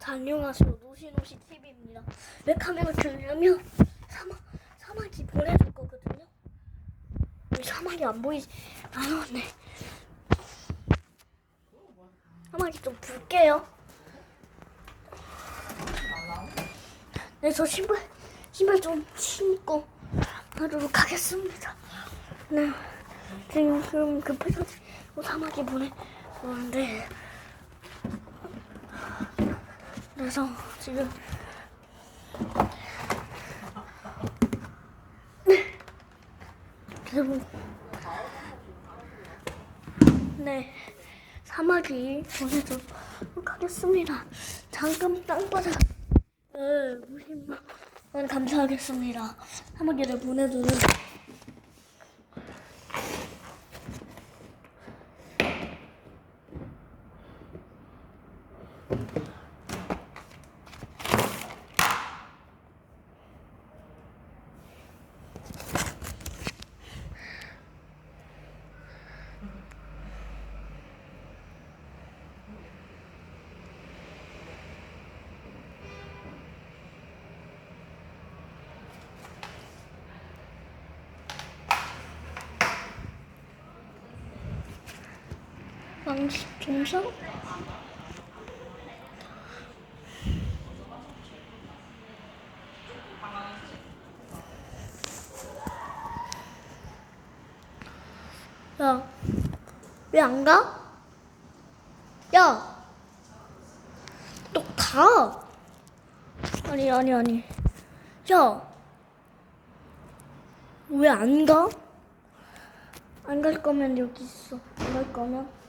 자, 안녕하세요. 노시노시 TV입니다. 왜 카메라 켜냐면 사막, 사막이 보내줄 거거든요. 왜 사막이 안 보이지? 아, 네. 사막이 좀 볼게요. 네, 저 신발, 신발 좀 신고 하도록 하겠습니다. 네. 지금, 급해서 사막이 보내 오는데, 그래서 지금 여러분 네 사마귀 보내도록 하겠습니다. 잠깐 땅바닥. 네 무심만 감사하겠습니다. 사마귀를 보내주는 왕시 종성 야, 왜 안 가? 야, 너 가. 아니, 아니, 아니. 야, 왜 안 가? 안 갈 거면 여기 있어. 안 갈 거면?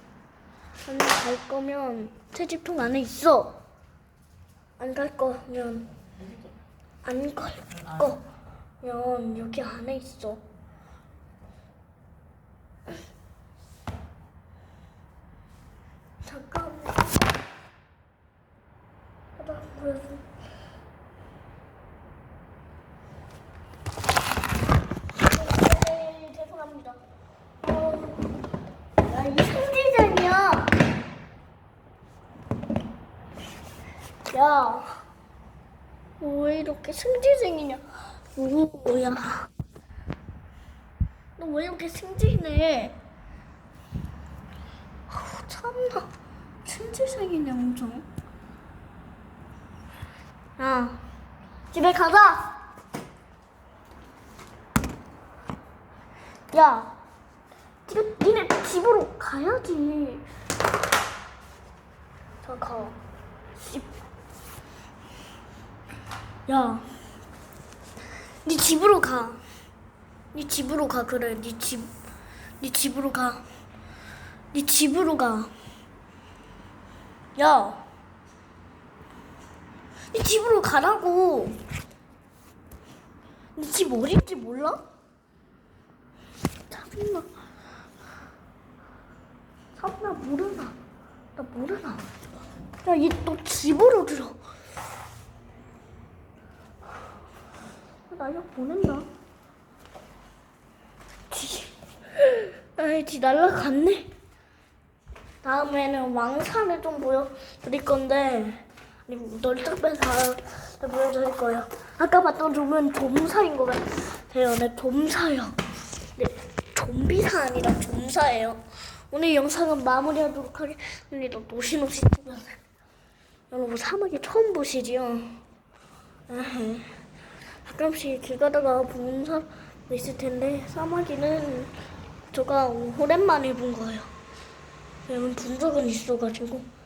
안갈 거면 채집통 안에 있어. 안 갈 거면 안 갈 거면 여기 안에 있어. 잠깐만. 나 보여줘. 네, 죄송합니다. 어, 야, 이 승진전이야. 야, 왜 이렇게 승진생이냐? 뭐야? 너 왜 이렇게 승진해? 아우, 참나. 승진생이네, 엄청. 야, 집에 가자. 야, 니네, 니네 집으로 가야지. 집. 야, 네 집으로 가. 네 집으로 가. 그래, 네 집, 네 집으로 가. 네 집으로 가. 야, 네 집으로 가라고. 네 집 어딘지 몰라? 참나. 참나 모르나. 나 모르나. 야, 얘 너 집으로 들어. 나 이거 보낸다. 지. 아이, 지 날라갔네. 다음에는 왕산을 좀 보여드릴 건데, 아니, 널떡배사 보여드릴 거예요. 아까 봤던 좀은 좀사인 것 같아요. 네, 좀사요. 네, 좀비사 아니라 좀사예요. 오늘 영상은 마무리하도록 하겠습니다. 노시노시 찍어요. 여러분 사막에 처음? 아하. 가끔씩 길 가다가 본 사람 있을 텐데 사마귀는 제가 오랜만에 본 거예요. 왜냐면 본 적은 있어가지고